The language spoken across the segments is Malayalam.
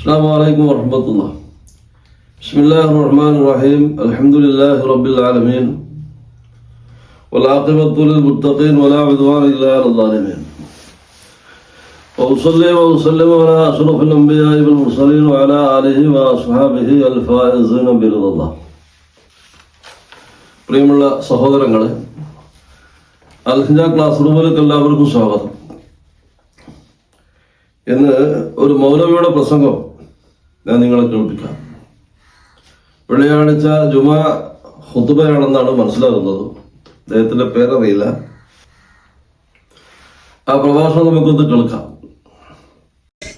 السلام عليكم ورحمة الله بسم الله الرحمن الرحيم الحمد لله رب العالمين والعاقبة للمتقين ولا عدوان إلا على الظالمين وأصلي وأسلم على أشرف الأنبياء والمرسلين وعلى آله وأصحابه الفائزين برضا الله പ്രിയമുള്ള സഹോദരങ്ങളെ അൽഹിജ ക്ലാസ് റൂമിലേക്ക് എല്ലാവർക്കും സ്വാഗതം ഇന്ന് ഒരു മൗലവിയുടെ പ്രസംഗം ഞാൻ നിങ്ങളെ കേൾപ്പിക്കാം. വെള്ളിയാഴ്ച ജുമാ ഹുതുബയാണെന്നാണ് മനസ്സിലാകുന്നത്. അദ്ദേഹത്തിന്റെ പേരറിയില്ല. ആ പ്രഭാഷണം നമുക്കൊന്ന് കേൾക്കാം.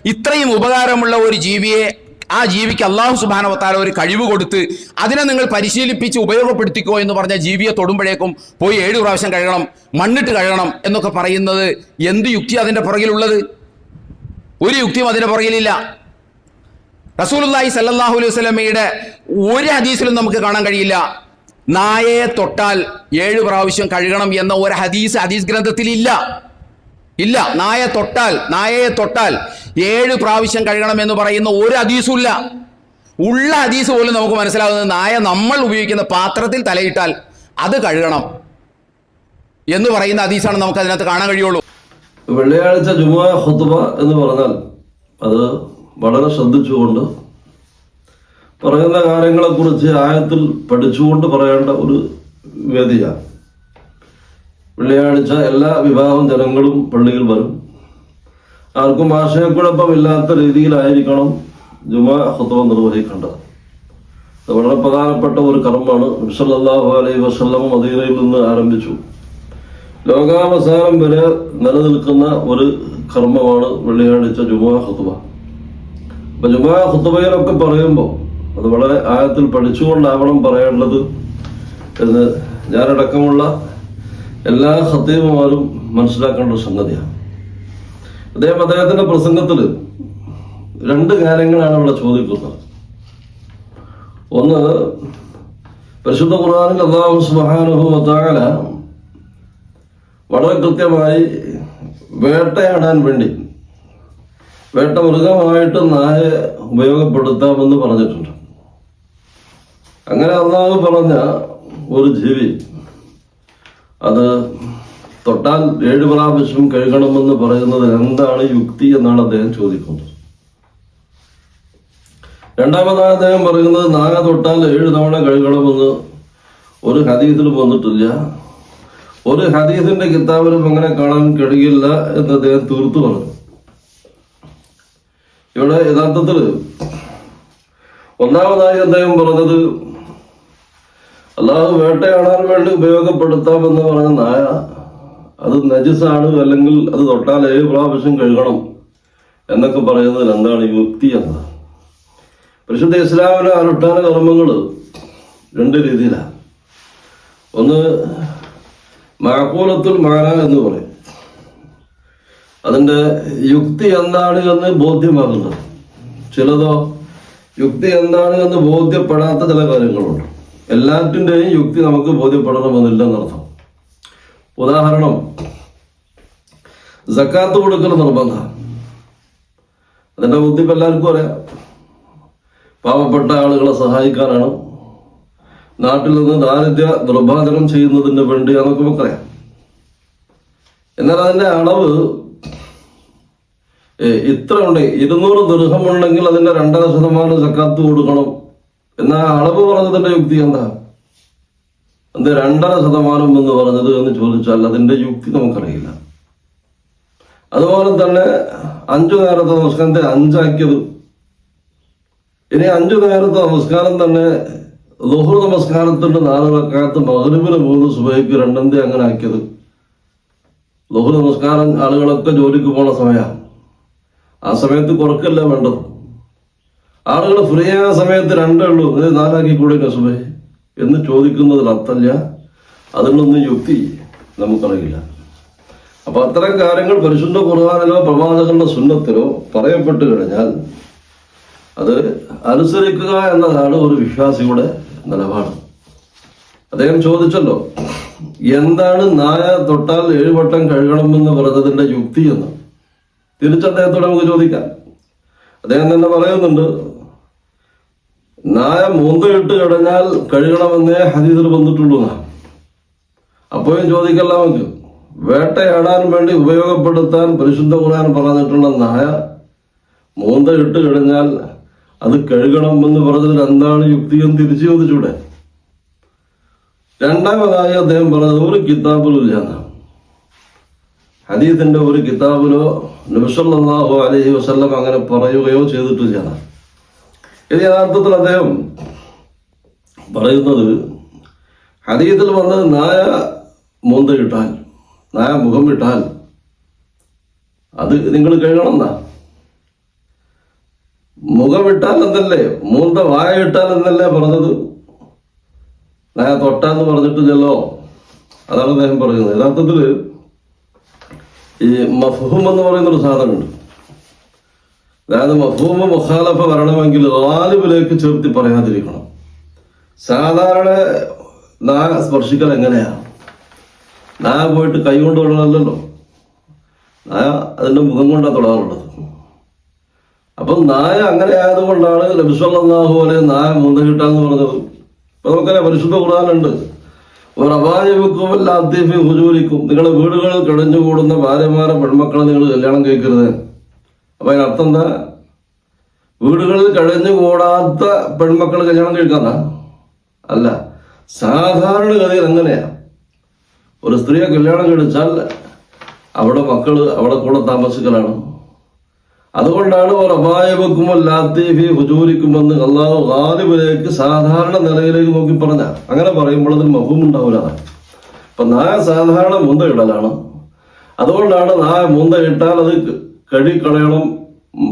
ഇത്രയും ഉപകാരമുള്ള ഒരു ജീവിയെ ആ ജീവിക്ക് അള്ളാഹു സുബാനവത്താല ഒരു കഴിവ് കൊടുത്ത് അതിനെ നിങ്ങൾ പരിശീലിപ്പിച്ച് ഉപയോഗപ്പെടുത്തിക്കോ എന്ന് പറഞ്ഞ ജീവിയെ തൊടുമ്പോഴേക്കും പോയി ഏഴു പ്രാവശ്യം കഴുകണം മണ്ണിട്ട് കഴുകണം എന്നൊക്കെ പറയുന്നത് എന്ത് യുക്തി അതിന്റെ പുറകിലുള്ളത്? ഒരു യുക്തിയും അതിന്റെ പുറകിലില്ല. റസൂലുല്ലാഹി സല്ലല്ലാഹു അലൈഹി വസല്ലമയുടെ ഒരു ഹദീസിലും നമുക്ക് കാണാൻ കഴിയില്ല. നായയെ തൊട്ടാൽ ഏഴ് പ്രാവശ്യം കഴുകണം എന്ന ഒരു ഹദീസ് ഹദീസ് ഗ്രന്ഥത്തിൽ ഇല്ല. ഇല്ല. നായ തൊട്ടാൽ നായയെ തൊട്ടാൽ ഏഴ് പ്രാവശ്യം കഴുകണം എന്ന് പറയുന്ന ഒരു ഹദീസും ഇല്ല. ഉള്ള ഹദീസ് പോലും നമുക്ക് മനസ്സിലാകുന്നത് നായ നമ്മൾ ഉപയോഗിക്കുന്ന പാത്രത്തിൽ തലയിട്ടാൽ അത് കഴുകണം എന്ന് പറയുന്ന ഹദീസാണ് നമുക്ക് അതിനകത്ത് കാണാൻ കഴിയുള്ളൂ. വെള്ളിയാഴ്ച ജുമുഅ ഹുത്തുബ എന്ന് പറഞ്ഞാൽ അത് വളരെ ശ്രദ്ധിച്ചുകൊണ്ട് പറയുന്ന കാര്യങ്ങളെക്കുറിച്ച് ആയത്തിൽ പഠിച്ചുകൊണ്ട് പറയേണ്ട ഒരു വേദിയാണ്. വെള്ളിയാഴ്ച എല്ലാ വിഭാഗം ജനങ്ങളും പള്ളിയിൽ വരും. ആർക്കും ആശയക്കുഴപ്പമില്ലാത്ത രീതിയിലായിരിക്കണം ജുമാ ഹുത്തുബ നിർവഹിക്കേണ്ടത്. അത് വളരെ പ്രധാനപ്പെട്ട ഒരു കർമ്മമാണ്. അബ്സല്ലാഹു അലൈഹി വസ്ലം മദീനയിൽ നിന്ന് ആരംഭിച്ചു. ലോകാവസാനം വരെ നിലനിൽക്കുന്ന ഒരു കർമ്മമാണ് വെള്ളിയാഴ്ച ജുമാ ഹുത്തുബ അപ്പൊ ജുമാ ഹുത്തുബയിലൊക്കെ പറയുമ്പോൾ അത് വളരെ ആഴത്തിൽ പഠിച്ചുകൊണ്ടാവണം പറയേണ്ടത് എന്ന് ഞാനടക്കമുള്ള എല്ലാ ഹത്തീമമാരും മനസ്സിലാക്കേണ്ട ഒരു സംഗതിയാണ്. അദ്ദേഹം അദ്ദേഹത്തിന്റെ പ്രസംഗത്തിൽ രണ്ട് കാര്യങ്ങളാണ് ഇവിടെ ചോദിക്കുന്നത്. ഒന്ന് പരിശുദ്ധ ഖുർആനിൽ അള്ളാഹു സുബ്ഹാനഹു വതആല വളരെ കൃത്യമായി വേട്ടയാടാൻ വേണ്ടി വേട്ട മൃഗമായിട്ട് നായെ ഉപയോഗപ്പെടുത്താമെന്ന് പറഞ്ഞിട്ടുണ്ട്. അങ്ങനെ അള്ളാഹു പറഞ്ഞ ഒരു ജീവി അത് തൊട്ടാൽ ഏഴ് പ്രാവശ്യം കഴുകണമെന്ന് പറയുന്നത് എന്താണ് യുക്തി എന്നാണ് അദ്ദേഹം ചോദിക്കുന്നത്. രണ്ടാമതായി അദ്ദേഹം പറയുന്നത് നായ തൊട്ടാൽ ഏഴ് തവണ കഴുകണമെന്ന് ഒരു ഹദീസിൽ വന്നിട്ടില്ല. ഒരു ഹദീസിന്റെ കിതാബിലും അങ്ങനെ കാണാൻ കഴിയില്ല എന്ന് അദ്ദേഹം തീർത്തു പറഞ്ഞു. ഇവിടെ യഥാർത്ഥത്തിൽ ഒന്നാമതായി അദ്ദേഹം പറഞ്ഞത് അല്ലാതെ വേട്ടയാടാൻ വേണ്ടി ഉപയോഗപ്പെടുത്താമെന്ന് പറഞ്ഞ നായ അത് നജിസാണ് അല്ലെങ്കിൽ അത് തൊട്ടാൽ ഏഴ് പ്രാവശ്യം കഴുകണം എന്നൊക്കെ പറയുന്നതിൽ എന്താണ് യുക്തി എന്ന് പരിശുദ്ധ ഇസ്ലാമിലെ അനുഷ്ഠാന കർമ്മങ്ങൾ രണ്ട് രീതിയിലാണ്. ഒന്ന് മാക്കൂലത്തുൽ മാന എന്ന് പറയും. അതിന്റെ യുക്തി എന്താണ് എന്ന് ബോധ്യമാകുന്നത് ചിലതോ യുക്തി എന്താണ് എന്ന് ബോധ്യപ്പെടാത്ത ചില കാര്യങ്ങളുണ്ട്. എല്ലാറ്റിന്റെയും യുക്തി നമുക്ക് ബോധ്യപ്പെടണമെന്നില്ല എന്നർത്ഥം ഉദാഹരണം ജക്കാത്ത് കൊടുക്കുന്ന നിർബന്ധം. അതിന്റെ ബുദ്ധി എല്ലാവർക്കും അറിയാം. പാവപ്പെട്ട ആളുകളെ സഹായിക്കാനാണ്. നാട്ടിൽ നിന്ന് ദാരിദ്ര്യ നിർബാധനം ചെയ്യുന്നതിന് വേണ്ടിയാണെന്നൊക്കെ നമുക്കറിയാം. എന്നാൽ അതിന്റെ അളവ് ഇത്ര ഉണ്ട് ഇരുന്നൂറ് ദൃഹം അതിന്റെ രണ്ടര ശതമാനം സക്കാത്ത് കൊടുക്കണം. എന്നാ അളവ് പറഞ്ഞതിന്റെ യുക്തി എന്താ? എന്ത് രണ്ടര ശതമാനം എന്ന് പറഞ്ഞത് എന്ന് ചോദിച്ചാൽ അതിന്റെ യുക്തി നമുക്കറിയില്ല. അതുപോലെ തന്നെ അഞ്ചു നേരത്തെ നമസ്കാരത്തെ അഞ്ചാക്കിയത്. ഇനി അഞ്ചു നേരത്തെ നമസ്കാരം തന്നെ ദുഹർ നമസ്കാരത്തിന്റെ നാല് റക്കാത്ത് മകരുവിന് മൂന്ന് സുബൈക്ക് രണ്ടന്തി അങ്ങനെ ആക്കിയത്. ദുഹർ നമസ്കാരം ആളുകളൊക്കെ ജോലിക്ക് പോണ സമയമാണ്. ആ സമയത്ത് കുറക്കല്ല വേണ്ടത് ആളുകൾ ഫ്രീ ആയ സമയത്ത് രണ്ടേ ഉള്ളൂ. ഇത് നാലാക്കി കൂടെ കസുബേ എന്ന് ചോദിക്കുന്നതിൽ അർത്ഥമില്ല. അതിനൊന്നും യുക്തി നമുക്കറിയില്ല. അപ്പൊ അത്തരം കാര്യങ്ങൾ പരിശുദ്ധ ഖുർആാനിലോ പ്രവാചകന്റെ സുന്നത്തിലോ പറയപ്പെട്ടു കഴിഞ്ഞാൽ അത് അനുസരിക്കുക എന്നതാണ് ഒരു വിശ്വാസിയുടെ നിലപാട്. അദ്ദേഹം ചോദിച്ചല്ലോ എന്താണ് നായ തൊട്ടാൽ ഏഴുവട്ടം കഴുകണമെന്ന് പറഞ്ഞതിന്റെ യുക്തി എന്ന്? തിരിച്ച് അദ്ദേഹത്തോട് നമുക്ക് ചോദിക്കാം. അദ്ദേഹം തന്നെ പറയുന്നുണ്ട് നായ മൂന്തയിട്ട് കിടഞ്ഞാൽ കഴുകണമെന്നേ ഹദീസിൽ വന്നിട്ടുള്ളൂ എന്നാ. അപ്പോഴും ചോദിക്കല്ല നമുക്ക് വേട്ടയാടാൻ വേണ്ടി ഉപയോഗപ്പെടുത്താൻ പരിശുദ്ധ ഖുർആൻ പറഞ്ഞിട്ടുള്ള നായ മൂന്ത ഇട്ട് കഴിഞ്ഞാൽ അത് കഴുകണം എന്ന് പറഞ്ഞതിൽ എന്താണ് യുക്തി എന്ന് തിരിച്ചു ചോദിച്ചൂടെ രണ്ടാമതായി അദ്ദേഹം പറഞ്ഞത് ഒരു കിതാബിലില്ല എന്നാണ്. ഹദീസിന്റെ ഒരു കിതാബിലോ നബിസല്ലാഹു അലൈഹി വസല്ലം അങ്ങനെ പറയുകയോ ചെയ്തിട്ടില്ല. ഇത് യഥാർത്ഥത്തിൽ അദ്ദേഹം പറയുന്നത് ഹദീസിൽ വന്നത് നായ മൂന്തയിട്ടാൽ നായ മുഖം ഇട്ടാൽ അത് നിങ്ങൾ കഴുകണം എന്നാ. മുഖമിട്ടാൽ എന്നല്ലേ മൂന്ത വായ ഇട്ടാൽ എന്നല്ലേ പറഞ്ഞത്? നായ തൊട്ടാന്ന് പറഞ്ഞിട്ടില്ലല്ലോ. അതാണ് അദ്ദേഹം പറയുന്നത്. യഥാർത്ഥത്തിൽ ഈ മഫ്ഹൂം എന്ന് പറയുന്ന ഒരു സാധനമുണ്ട്. അതായത് മഫ്ഹൂമ് മുഖാലഫ വരണമെങ്കിൽ ഗാലിബിലേക്ക് ചേർത്തി പറയാതിരിക്കണം. സാധാരണ നാ സ്പർശിക്കൽ എങ്ങനെയാ? നാ പോയിട്ട് കൈ കൊണ്ട് തൊടണമല്ലല്ലോ. നായ അതിന്റെ മുഖം കൊണ്ടാണ് തൊടാറുള്ളത്. അപ്പം നായ അങ്ങനെ ആയതുകൊണ്ടാണ് ലബിസ്വല്ലാഹു പോലെ നായ മുന്ത കിട്ടാന്ന് പറഞ്ഞത്. അപ്പൊ നമുക്കറിയാം പരിശുദ്ധ അപായവിക്കുമല്ലാത്തീഫി ഹുജൂരിക്കും. വീടുകൾ വീടുകളിൽ കിടഞ്ഞുകൂടുന്ന ഭാര്യമാരെ പെൺമക്കളെ നിങ്ങൾ കല്യാണം കഴിക്കരുത്. അപ്പൊ അതിനർത്ഥം എന്താ? വീടുകളിൽ കഴിഞ്ഞുകൂടാത്ത പെൺമക്കൾ കല്യാണം കഴിക്കാന്ന അല്ല. സാധാരണ സാധാരണഗതിയിൽ അങ്ങനെയാ. ഒരു സ്ത്രീയെ കല്യാണം കഴിച്ചാൽ അവിടെ മക്കൾ അവിടെ കൂടെ താമസിക്കലാണ്. അതുകൊണ്ടാണ് ഒരു അപായവക്കുമല്ലാത്തീഫി ഹുജൂരിക്കുമെന്ന് അള്ളാഹു ഗാലിബിലേക്ക് സാധാരണ നിലയിലേക്ക് നോക്കി പറഞ്ഞ. അങ്ങനെ പറയുമ്പോൾ അതിന് മഹും ഉണ്ടാവില്ല അപ്പൊ നായ സാധാരണ മുന്ത ഇടലാണ്. അതുകൊണ്ടാണ് നായ മുന്ത ഇട്ടാൽ അത് കഴുകിക്കളയണം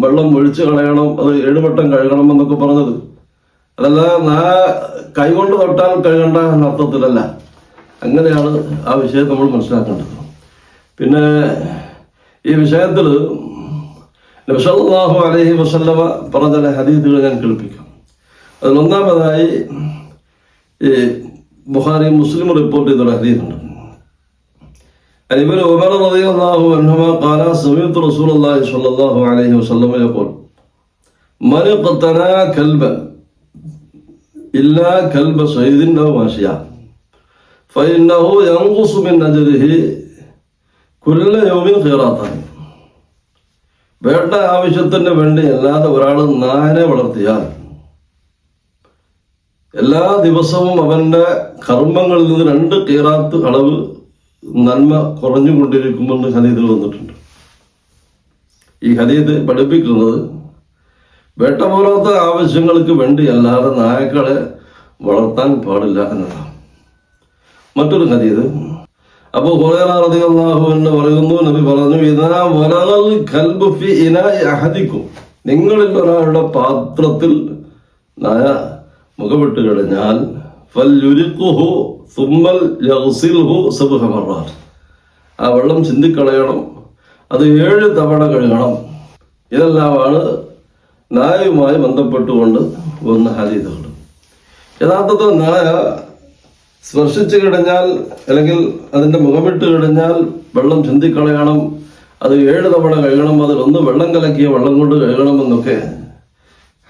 വെള്ളം ഒഴിച്ച് കളയണം അത് ഏഴുവട്ടം കഴുകണം എന്നൊക്കെ പറഞ്ഞത്. അതല്ല നായ കൈകൊണ്ട് തൊട്ടാൽ കഴുകണ്ട എന്ന അർത്ഥത്തിലല്ല. അങ്ങനെയാണ് ആ വിഷയം നമ്മൾ മനസ്സിലാക്കേണ്ടത്. പിന്നെ ഈ വിഷയത്തിൽ നബ്സല്ലാഹു അലൈഹി വസല്ലമ പറഞ്ഞ ചില ഹദീദുകൾ ഞാൻ കേൾപ്പിക്കാം അതിൽ ഒന്നാമതായി ഈ ബുഖാരി മുസ്ലിം റിപ്പോർട്ട് ചെയ്തൊരു ഹദീദുണ്ട് ابن عمر رضي الله عنهما قال سمعت رسول الله صلى الله عليه وسلم يقول من اقتنى كلبا إلا كلب صيد أو ماشية فإنه ينقص من أجره كل يوم قيراطان വേട്ട ആവശ്യത്തിന് വേണ്ടി അല്ലാതെ ഒരാൾ നായനെ വളർത്തിയാൽ എല്ലാ ദിവസവും അവന്റെ കർമ്മങ്ങളിൽ നിന്ന് രണ്ട് കീറാത്ത് അളവ് നന്മ കുറഞ്ഞുകൊണ്ടിരിക്കുമെന്ന് ഹദീദിൽ വന്നിട്ടുണ്ട്. ഈ ഹദീദ് പഠിപ്പിക്കുന്നത് വേട്ട പോലത്തെ ആവശ്യങ്ങൾക്ക് വേണ്ടി അല്ലാതെ നായക്കളെ വളർത്താൻ പാടില്ല എന്നതാണ്. മറ്റൊരു ഹദീദ് അപ്പൊ ഹുറേറാഹു എന്ന് പറയുന്നു നബി പറഞ്ഞു ഇതാ വലകൾ കൽബ് ഫി ഇനാഇ അഹദിക്കും. നിങ്ങളിൽ ഒരാളുടെ പാത്രത്തിൽ നായ മുഖമിട്ട് കഴിഞ്ഞാൽ ഫൽയുരിഖുഹു സുമ്മൽ യഗ്സിൽഹു സബ്ഹ മർറാത്ത് ആ വെള്ളം ചിന്തിക്കളയണം അത് ഏഴ് തവണ കഴുകണം. ഇതെല്ലാമാണ് നായയുമായി ബന്ധപ്പെട്ടുകൊണ്ട് വന്ന ഹരിതകൾ യഥാർത്ഥത്തിൽ നായ സ്പർശിച്ചു കഴിഞ്ഞാൽ അല്ലെങ്കിൽ അതിന്റെ മുഖമിട്ട് കഴിഞ്ഞാൽ വെള്ളം ചിന്തിക്കളയണം. അത് ഏഴ് തവണ കഴുകണം. അതിൽ ഒന്ന് വെള്ളം കലക്കിയ വെള്ളം കൊണ്ട് കഴുകണമെന്നൊക്കെ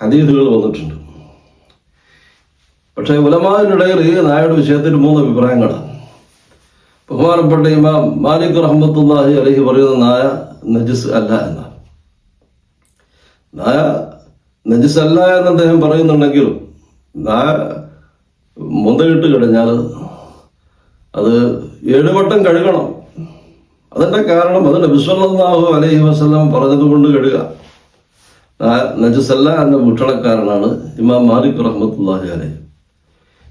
ഹദീസുകൾ വന്നിട്ടുണ്ട്. പക്ഷെ ഉലമാവിനിടയിൽ ഈ നായയുടെ വിഷയത്തിൽ മൂന്ന് അഭിപ്രായങ്ങളാണ്. ബഹുമാനപ്പെട്ട ഇമാം മാലിക് റഹ്മത്തുല്ലാഹി അലഹി പറയുന്ന നായ നജിസ് അല്ല എന്ന നായ നജിസ് അല്ല എന്ന് അദ്ദേഹം പറയുന്നുണ്ടെങ്കിലും നായ മുന്തയിട്ട് കഴിഞ്ഞാൽ അത് ഏഴുവട്ടം കഴുകണം. അതിന്റെ കാരണം അതിന്റെ വിശ്വനാഹു അലൈഹി വസ്ലാം പറഞ്ഞത് കൊണ്ട് കഴുക നജസല്ല എന്ന ഭൂഷണക്കാരനാണ് ഇമാം മാലിക് റഹ്മത്തുല്ലാഹി അലൈഹി.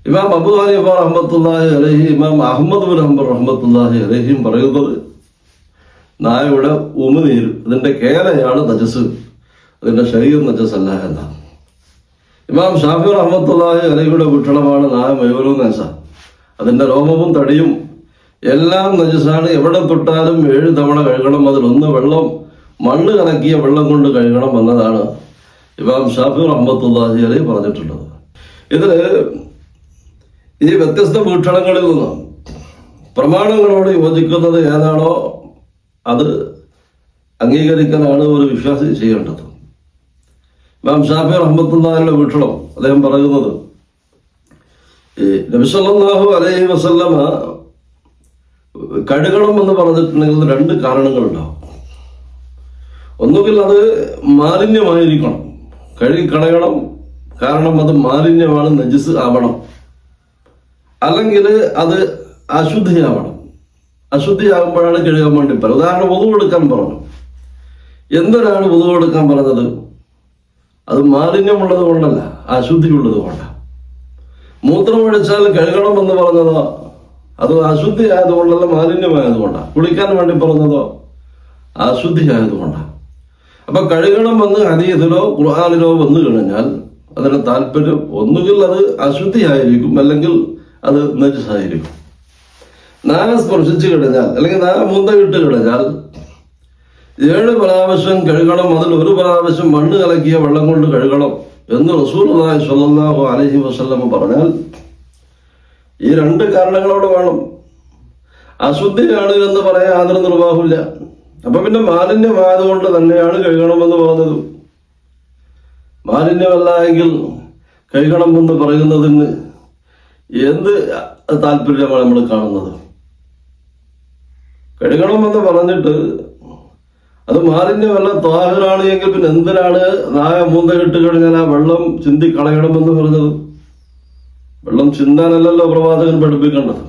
ഇമാം അബു ഹനീഫ റഹ്മത്തുല്ലാഹി അലൈഹി ഇമാം അഹമ്മദ് ബിൻ റഹ്മത്തുല്ലാഹി അലഹിയും പറയുന്നത് നായയുടെ ഉമിനീര് അതിന്റെ കേരയാണ് നജസ്. അതിന്റെ ശരീരം നജസല്ല എന്നാണ്. ഇമാം ഷാഫി റഹ്മത്തുള്ളാഹി അലഹിയുടെ ഭക്ഷണമാണ് നായ മുഴുവനും നജസ അതിന്റെ രോമവും തടിയും എല്ലാം നജസാണ്. എവിടെ തൊട്ടാലും ഏഴ് തവണ കഴുകണം. അതിലൊന്ന് വെള്ളം മണ്ണ് കലക്കിയ വെള്ളം കൊണ്ട് കഴുകണം എന്നതാണ് ഇമാം ഷാഫി റഹ്മത്തുള്ളാഹി അലഹി പറഞ്ഞിട്ടുള്ളത്. ഇതിൽ ഈ വ്യത്യസ്ത വീക്ഷണങ്ങളിൽ നിന്ന് പ്രമാണങ്ങളോട് യോജിക്കുന്നത് ഏതാണോ അത് അംഗീകരിക്കാനാണ് ഒരു വിശ്വാസി ചെയ്യേണ്ടത് ഇമാം ഷാഫി റഹ്മത്തുള്ളാഹിന്റെ വീക്ഷണം അദ്ദേഹം പറയുന്നത് ഈ നബിസല്ലാഹു അലൈഹി വസല്ലമ കഴുകണം എന്ന് പറഞ്ഞിട്ടുണ്ടെങ്കിൽ രണ്ട് കാരണങ്ങളുണ്ടാവും ഒന്നുകിൽ അത് മാലിന്യമായിരിക്കണം കഴുകി കളയണം കാരണം അത് മാലിന്യമാണ് നജിസ് ആവണം. അല്ലെങ്കിൽ അത് അശുദ്ധിയാവണം. അശുദ്ധിയാകുമ്പോഴാണ് കഴുകാൻ വേണ്ടി പറയുന്നത്. ഉദാഹരണം ഒതുവെടുക്കാൻ പറഞ്ഞു. എന്തൊരാണ് ഒതുവെടുക്കാൻ പറഞ്ഞത്? അത് മാലിന്യമുള്ളത് കൊണ്ടല്ല അശുദ്ധിയുള്ളത് കൊണ്ടാണ് മൂത്രമൊഴിച്ചാൽ കഴുകണം എന്ന് പറഞ്ഞതോ അത് അശുദ്ധി ആയതുകൊണ്ടല്ല മാലിന്യമായതുകൊണ്ടാണ് കുളിക്കാൻ വേണ്ടി പറഞ്ഞതോ അശുദ്ധി ആയതുകൊണ്ടാണ് അപ്പൊ കഴുകണം എന്ന് ഹദീസിലോ ഖുർആാനിലോ വന്നു കഴിഞ്ഞാൽ അതിന് താല്പര്യം ഒന്നുകിൽ അത് അശുദ്ധിയായിരിക്കും അല്ലെങ്കിൽ അത് നജസായിരിക്കും. നാഗ സ്പർശിച്ചു കഴിഞ്ഞാൽ അല്ലെങ്കിൽ നാഗ മുന്തയിട്ട് കഴിഞ്ഞാൽ ഏഴ് പ്രാവശ്യം കഴുകണം അതിൽ ഒരു പ്രാവശ്യം മണ്ണ് കലക്കിയ വെള്ളം കൊണ്ട് കഴുകണം എന്ന് റസൂലായി സ്വതന്ത്രാഹു അലഹി വസ്ലമ പറഞ്ഞാൽ ഈ രണ്ട് കാരണങ്ങളോട് വേണം. അശുദ്ധിയാണ് എന്ന് പറയാൻ യാതൊരു നിർവാഹമില്ല അപ്പൊ പിന്നെ മാലിന്യമായതുകൊണ്ട് തന്നെയാണ് കഴുകണമെന്ന് പറഞ്ഞത്. മാലിന്യമല്ല എങ്കിൽ കഴുകണം എന്ന് പറയുന്നതിന് എന്ത് താല്പര്യമാണ് നമ്മൾ കാണുന്നത്? കഴുകണമെന്ന് പറഞ്ഞിട്ട് അത് മാലിന്യമല്ല ത്വാഹിറാണ് എങ്കിൽ പിന്നെ എന്തിനാണ് നായ മൂന്ന ഇട്ട് കഴിഞ്ഞാൽ ആ വെള്ളം ചിന്തി കളയണമെന്ന് പറഞ്ഞത്? വെള്ളം ചിന്താനല്ലല്ലോ പ്രവാചകൻ പഠിപ്പിക്കേണ്ടത്.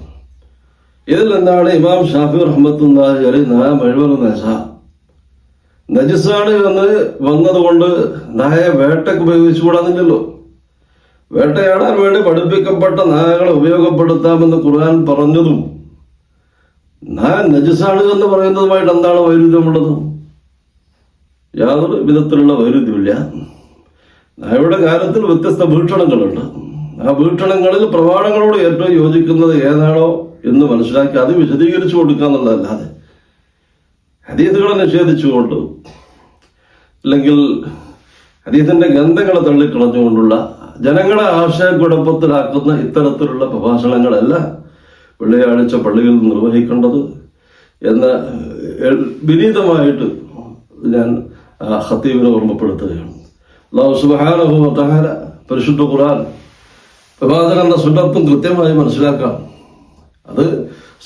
ഇതിൽ എന്താണ് ഇമാം ഷാഫി റഹ്മത്തുല്ലാഹി അലി നായ മുഴുവൻ നജ നജിസാണ് എന്ന് വന്നതുകൊണ്ട് നായ വേട്ടയ്ക്ക് ഉപയോഗിച്ചുകൂടാന്നില്ലല്ലോ വേട്ടയാടാൻ വേണ്ടി പഠിപ്പിക്കപ്പെട്ട നായകളെ ഉപയോഗപ്പെടുത്താമെന്ന് ഖുർആൻ പറഞ്ഞതും നായ നജിസാണ് എന്ന് പറയുന്നതുമായിട്ട് എന്താണ് വൈരുദ്ധ്യമുള്ളത്? യാതൊരു വിധത്തിലുള്ള വൈരുദ്ധ്യമില്ല നായയുടെ കാര്യത്തിൽ വ്യത്യസ്ത വീക്ഷണങ്ങളുണ്ട്. ആ വീക്ഷണങ്ങളിൽ പ്രമാണങ്ങളോട് ഏറ്റവും യോജിക്കുന്നത് ഏതാണോ എന്ന് മനസ്സിലാക്കി അത് വിശദീകരിച്ചു കൊടുക്കുക എന്നുള്ളതല്ലാതെ ഹദീസുകളെ നിഷേധിച്ചുകൊണ്ട് അല്ലെങ്കിൽ ഹദീസിന്റെ ഗന്ധങ്ങളെ തള്ളിക്കളഞ്ഞുകൊണ്ടുള്ള ജനങ്ങളെ ആശയക്കുഴപ്പത്തിലാക്കുന്ന ഇത്തരത്തിലുള്ള പ്രഭാഷണങ്ങളല്ല വെള്ളിയാഴ്ച പള്ളിയിൽ നിർവഹിക്കേണ്ടത് എന്ന് വിനീതമായിട്ട് ഞാൻ ആ ഖത്തീബിനെ ഓർമ്മപ്പെടുത്തുകയാണ്. അള്ളാഹു സുബ്ഹാനഹു വ പരിശുദ്ധ ഖുർആൻ പ്രവാചകന്റെ സുന്നത്തും കൃത്യമായി മനസ്സിലാക്കാം. അത്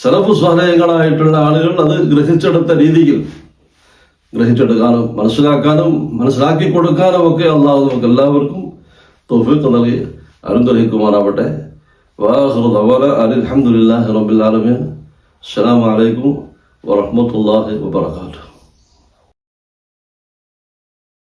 സലഫു സ്വാലയങ്ങളായിട്ടുള്ള ആളുകൾ അത് ഗ്രഹിച്ചെടുത്ത രീതിയിൽ ഗ്രഹിച്ചെടുക്കാനും മനസ്സിലാക്കാനും മനസ്സിലാക്കി കൊടുക്കാനും ഒക്കെ അള്ളാഹു നമുക്ക് എല്ലാവർക്കും തോഫിക്ക് നൽകി അനുഗ്രഹിക്കുമാറാവട്ടെ. വാഹൃ ദവല അലി അലഹമുല്ലാഹി റബ്ബിൽ ആലമീൻ. അസ്സലാമു അലൈക്കും വറഹ്മത്തുള്ളാഹി വബറകാതുഹു.